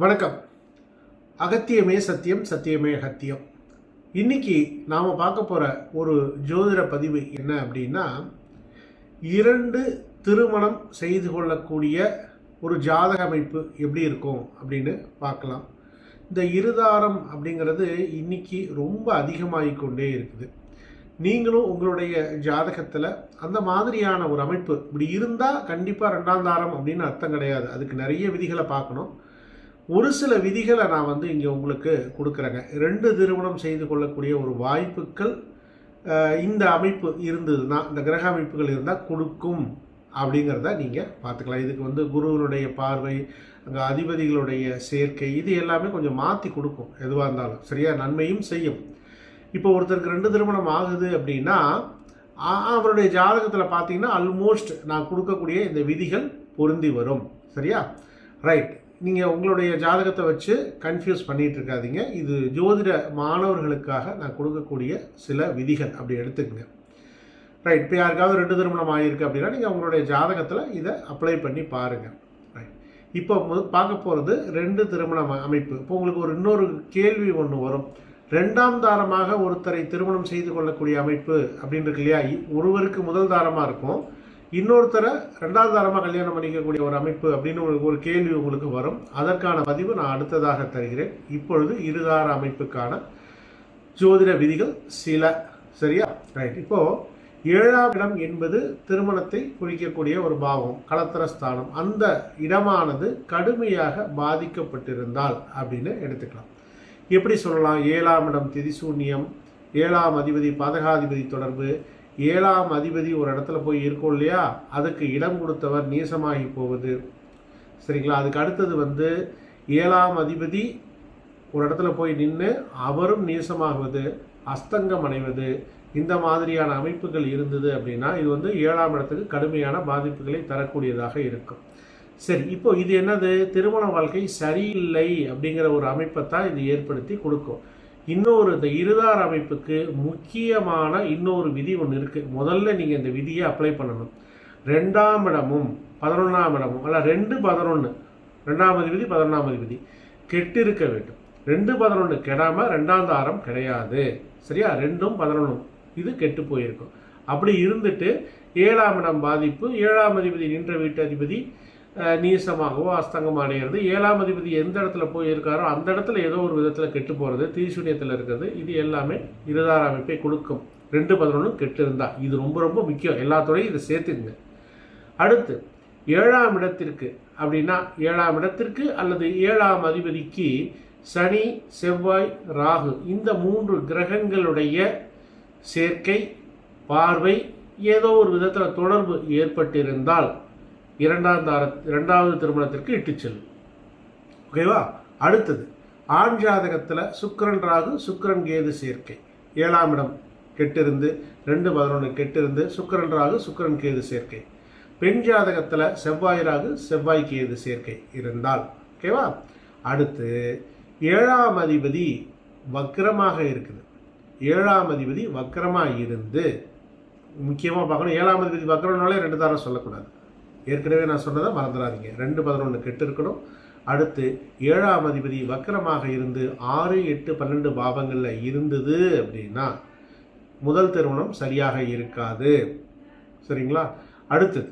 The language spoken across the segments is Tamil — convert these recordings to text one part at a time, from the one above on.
வணக்கம். அகத்தியமே சத்தியம் சத்தியமே அகத்தியம். இன்னைக்கு நாம் பார்க்க போகிற ஒரு ஜோதிட பதிவு என்ன அப்படின்னா இரண்டு திருமணம் செய்து கொள்ளக்கூடிய ஒரு ஜாதக அமைப்பு எப்படி இருக்கும் அப்படின்னு பார்க்கலாம். இந்த இருதாரம் அப்படிங்கிறது இன்னைக்கு ரொம்ப அதிகமாகிக்கொண்டே இருக்குது. நீங்களும் உங்களுடைய ஜாதகத்தில் அந்த மாதிரியான ஒரு அமைப்பு இப்படி இருந்தால் கண்டிப்பாக ரெண்டாம் தாரம் அப்படின்னு அர்த்தம் கிடையாது. அதுக்கு நிறைய விதிகளை பார்க்கணும். ஒரு சில விதிகளை நான் வந்து இங்கே உங்களுக்கு கொடுக்குறேங்க. ரெண்டு திருமணம் செய்து கொள்ளக்கூடிய ஒரு வாய்ப்புகள் இந்த அமைப்பு இருந்ததுன்னா இந்த கிரக அமைப்புகள் இருந்தால் கொடுக்கும் அப்படிங்கிறத நீங்கள் பார்த்துக்கலாம். இதுக்கு வந்து குருவனுடைய பார்வை அங்கே அதிபதிகளுடைய சேர்க்கை இது எல்லாமே கொஞ்சம் மாற்றி கொடுக்கும் எதுவாக இருந்தாலும். சரியா? நன்மையும் செய்யும். இப்போ ஒருத்தருக்கு ரெண்டு திருமணம் ஆகுது அப்படின்னா அவருடைய ஜாதகத்தில் பார்த்தீங்கன்னா ஆல்மோஸ்ட் நான் கொடுக்கக்கூடிய இந்த விதிகள் பொருந்தி வரும். சரியா? ரைட் நீங்கள் உங்களுடைய ஜாதகத்தை வச்சு கன்ஃபியூஸ் பண்ணிகிட்டு இருக்காதீங்க. இது ஜோதிட மாணவர்களுக்காக நான் கொடுக்கக்கூடிய சில விதிகள். அப்படி எடுத்துக்கங்க. ரைட் இப்போ யாருக்காவது ரெண்டு திருமணம் ஆகியிருக்கு அப்படின்னா நீங்கள் உங்களுடைய ஜாதகத்தில் இதை அப்ளை பண்ணி பாருங்கள் ரைட் இப்போ பார்க்க போகிறது ரெண்டு திருமண அமைப்பு. இப்போ உங்களுக்கு ஒரு இன்னொரு கேள்வி ஒன்று வரும். ரெண்டாம் தாரமாக ஒருத்தரை திருமணம் செய்து கொள்ளக்கூடிய அமைப்பு அப்படின்னு இருக்கு இல்லையா? இ- ஒருவருக்கு முதல் தாரமாக இருக்கும். இன்னொருத்தரை ரெண்டாவது தரமாக கல்யாணம் பண்ணிக்கக்கூடிய ஒரு அமைப்பு அப்படின்னு உங்களுக்கு ஒரு கேள்வி உங்களுக்கு வரும். அதற்கான பதிவு நான் அடுத்ததாக தருகிறேன். இப்பொழுது இருதார அமைப்புக்கான ஜோதிட விதிகள் சில. சரியா? ரைட் இப்போது ஏழாம் இடம் என்பது திருமணத்தை குறிக்கக்கூடிய ஒரு பாவம் கலத்திரஸ்தானம் அந்த இடமானது கடுமையாக பாதிக்கப்பட்டிருந்தால் அப்படின்னு எடுத்துக்கலாம். எப்படி சொல்லலாம்? ஏழாம் இடம் திதிசூன்யம் ஏழாம் அதிபதி பதகாதிபதி தொடர்பு ஏழாம் அதிபதி ஒரு இடத்துல போய் இருக்கும் இல்லையா? அதுக்கு இடம் கொடுத்தவர் நீசமாகி போவது. சரிங்களா? அதுக்கு அடுத்தது வந்து ஏழாம் அதிபதி ஒரு இடத்துல போய் நின்று அவரும் நீசமாகுவது அஸ்தங்கம் அடைவது இந்த மாதிரியான அமைப்புகள் இருந்தது அப்படின்னா இது வந்து ஏழாம் இடத்துக்கு கடுமையான பாதிப்புகளை தரக்கூடியதாக இருக்கும். சரி இப்போ இது என்னது? திருமண வாழ்க்கை சரியில்லை அப்படிங்கிற ஒரு அமைப்பை தான் இது ஏற்படுத்தி கொடுக்கும். இன்னொரு இந்த இருதார் அமைப்புக்கு முக்கியமான இன்னொரு விதி ஒன்று இருக்குது முதல்ல நீங்கள் இந்த விதியை அப்ளை பண்ணணும். ரெண்டாம் இடமும் பதினொன்றாம் இடமும் அல்ல ரெண்டு பதினொன்று ரெண்டாவது விதி பதினொன்றாவது விதி. கெட்டு இருக்க வேண்டும். ரெண்டு பதினொன்று கெடாமல் ரெண்டாம் தாரம் கிடையாது. சரியா? ரெண்டும் பதினொன்றும் இது கெட்டு போயிருக்கும். அப்படி இருந்துட்டு ஏழாம் இடம் பாதிப்பு ஏழாம் அதிபதி நின்ற வீட்டு அதிபதி நீசமாகவோ அஸ்தங்கம் அடைகிறது ஏழாம் அதிபதி எந்த இடத்துல போய் இருக்காரோ அந்த இடத்துல ஏதோ ஒரு விதத்தில் கெட்டு போகிறது தீசூன்யத்தில் இருக்கிறது. இது எல்லாமே இருதார அமைப்பை கொடுக்கும். ரெண்டு பதினொன்றும் கெட்டு இருந்தா. இது ரொம்ப ரொம்ப முக்கியம். எல்லாத்தோடையும் இதை சேர்த்துக்குங்க. அடுத்து ஏழாம் இடத்திற்கு அப்படின்னா ஏழாம் இடத்திற்கு அல்லது ஏழாம் அதிபதிக்கு சனி செவ்வாய் ராகு இந்த மூன்று கிரகங்களுடைய சேர்க்கை பார்வை ஏதோ ஒரு விதத்தில் தொடர்பு ஏற்பட்டிருந்தால் இரண்டாம் தார இரண்டாவது திருமணத்திற்கு இட்டு செல்லும் ஓகேவா? அடுத்தது ஆண் ஜாதகத்தில் சுக்கிரன் ராகு சுக்கரன் கேது சேர்க்கை. ஏழாம் இடம் கெட்டிருந்து ரெண்டு பதினொன்று கெட்டிருந்து சுக்கரன் ராகு சுக்கரன் கேது சேர்க்கை. பெண் ஜாதகத்தில் செவ்வாய் ராகு செவ்வாய் கேது சேர்க்கை இருந்தால். ஓகேவா? அடுத்து ஏழாம் அதிபதி வக்கரமாக இருக்குது. ஏழாம் அதிபதி வக்கரமாக இருந்து முக்கியமாக பார்க்கணும். ஏழாம் அதிபதி வக்கரம்னாலே ரெண்டு தாரம் சொல்லக்கூடாது. ஏற்கனவே நான் சொன்னதை மறந்துடாதீங்க. ரெண்டு பதினொன்று கெட்டு இருக்கணும். அடுத்து ஏழாம் அதிபதி வக்கரமாக இருந்து ஆறு எட்டு பன்னெண்டு பாவங்களில் இருந்தது அப்படின்னா முதல் திருமணம் சரியாக இருக்காது. சரிங்களா? அடுத்தது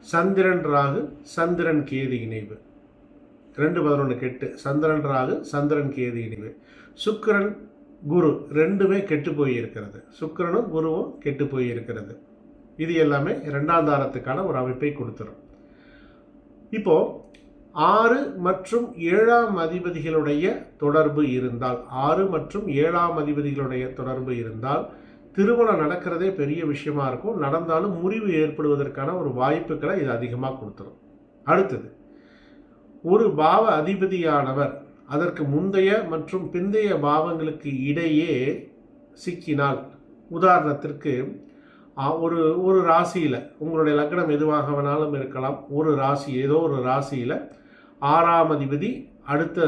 சந்திரன் ராகு சந்திரன் கேது இணைவு. ரெண்டு பதினொன்று கெட்டு. சந்திரன் ராகு சந்திரன் கேது இணைவு. சுக்கிரன் குரு ரெண்டுமே கெட்டு போய் இருக்கிறது சுக்கிரனும் குருவும் கெட்டு போய் இருக்கிறது இது எல்லாமே இரண்டாம் தாரத்துக்கான ஒரு அமைப்பை கொடுத்துரும். இப்போ ஆறு மற்றும் ஏழாம் அதிபதிகளுடைய தொடர்பு இருந்தால் ஆறு மற்றும் ஏழாம் அதிபதிகளுடைய தொடர்பு இருந்தால் திருமணம் நடக்கிறதே பெரிய விஷயமா இருக்கும். நடந்தாலும் முறிவு ஏற்படுவதற்கான ஒரு வாய்ப்புகளை இது அதிகமாக கொடுத்துரும். அடுத்தது ஒரு பாவ அதிபதியானவர் அதற்கு முந்தைய மற்றும் பிந்தைய பாவங்களுக்கு இடையே சிக்கினால் உதாரணத்திற்கு ஒரு ஒரு ராசியில் உங்களுடைய லக்னம் எதுவாக வேணாலும் இருக்கலாம். ஒரு ராசி ஏதோ ஒரு ராசியில் ஆறாம் அதிபதி அடுத்த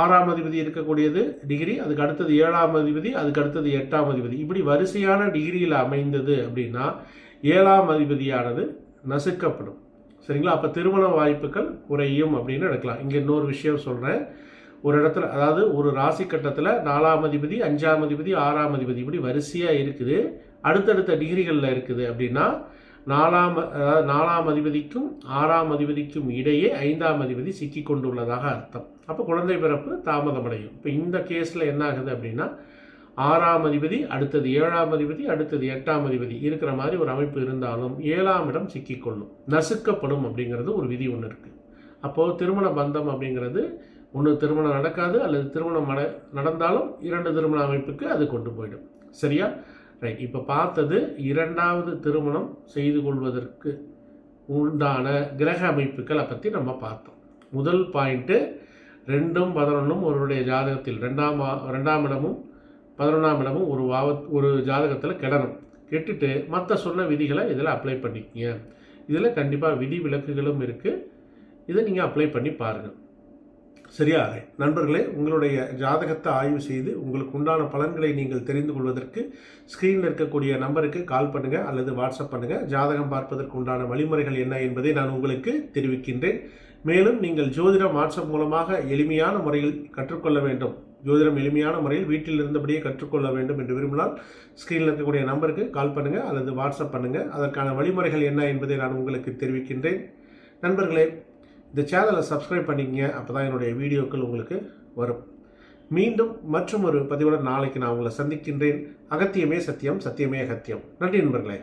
ஆறாம் அதிபதி இருக்கக்கூடியது டிகிரி அதுக்கு அடுத்தது ஏழாம் அதிபதி அதுக்கு அடுத்தது எட்டாம் அதிபதி. இப்படி வரிசையான டிகிரியில் அமைந்தது அப்படின்னா ஏழாம் அதிபதியானது நசுக்கப்படும். சரிங்களா? அப்போ திருமண வாய்ப்புகள் குறையும் அப்படின்னு எடுக்கலாம். இங்கே இன்னொரு விஷயம் சொல்கிறேன் ஒரு இடத்துல அதாவது ஒரு ராசி கட்டத்தில் நாலாம் அதிபதி அஞ்சாம் அதிபதி ஆறாம் அதிபதி இப்படி வரிசையாக இருக்குது. அடுத்தடுத்த டிகிரிகளில் இருக்குது அப்படின்னா நாலாம் அதாவது நாலாம் அதிபதிக்கும் ஆறாம் அதிபதிக்கும் இடையே ஐந்தாம் அதிபதி சிக்கி கொண்டுள்ளதாக அர்த்தம். அப்போ குழந்தை பிறப்பு தாமதமடையும். இப்போ இந்த கேஸில் என்ன ஆகுது அப்படின்னா ஆறாம் அதிபதி அடுத்தது ஏழாம் அதிபதி அடுத்தது எட்டாம் அதிபதி இருக்கிற மாதிரி ஒரு அமைப்பு இருந்தாலும் ஏழாம் இடம் சிக்கிக்கொள்ளும். நசுக்கப்படும் அப்படிங்கிறது ஒரு விதி ஒன்று இருக்குது அப்போது திருமண பந்தம் அப்படிங்கிறது ஒன்று திருமணம் நடக்காது அல்லது திருமணம் நடந்தாலும் இரண்டு திருமண அமைப்புக்கு அது கொண்டு போயிடும். சரியா? ரைட் இப்போ பார்த்தது இரண்டாவது திருமணம் செய்து கொள்வதற்கு உண்டான கிரக அமைப்புகளை பற்றி நம்ம பார்த்தோம். முதல் பாயிண்ட்டு ரெண்டும் பதினொன்றும் ஒருவருடைய ஜாதகத்தில் ரெண்டாம் ரெண்டாம் இடமும் பதினொன்றாம் இடமும் ஒரு வாவ ஒரு ஜாதகத்தில் கெடணும். கெட்டுட்டு மற்ற சொன்ன விதிகளை இதில் அப்ளை பண்ணிக்கங்க. இதில் கண்டிப்பாக விதி விலக்குகளும் இருக்குது இதை நீங்கள் அப்ளை பண்ணி பாருங்கள் சரியா? நண்பர்களே உங்களுடைய ஜாதகத்தை ஆய்வு செய்து உங்களுக்கு உண்டான பலன்களை நீங்கள் தெரிந்து கொள்வதற்கு ஸ்க்ரீனில் இருக்கக்கூடிய நம்பருக்கு கால் பண்ணுங்கள் அல்லது வாட்ஸ்அப் பண்ணுங்கள் ஜாதகம் பார்ப்பதற்கு உண்டான வழிமுறைகள் என்ன என்பதை நான் உங்களுக்கு தெரிவிக்கின்றேன். மேலும் நீங்கள் ஜோதிடம் வாட்ஸ்அப் மூலமாக எளிமையான முறையில் கற்றுக்கொள்ள வேண்டும். ஜோதிடம் எளிமையான முறையில் வீட்டில் இருந்தபடியே கற்றுக்கொள்ள வேண்டும் என்று விரும்பினால் ஸ்க்ரீனில் இருக்கக்கூடிய நம்பருக்கு கால் பண்ணுங்கள் அல்லது வாட்ஸ்அப் பண்ணுங்கள் அதற்கான வழிமுறைகள் என்ன என்பதை நான் உங்களுக்கு தெரிவிக்கின்றேன். நண்பர்களே இந்த சேனலை சப்ஸ்கிரைப் பண்ணிக்கங்க. அப்போ தான் என்னுடைய வீடியோக்கள் உங்களுக்கு வரும். மீண்டும் மற்றும் ஒரு பதிவுடன் நாளைக்கு நான் உங்களை சந்திக்கின்றேன். அகத்தியமே சத்தியம் சத்தியமே அகத்தியம். நன்றி நண்பர்களே.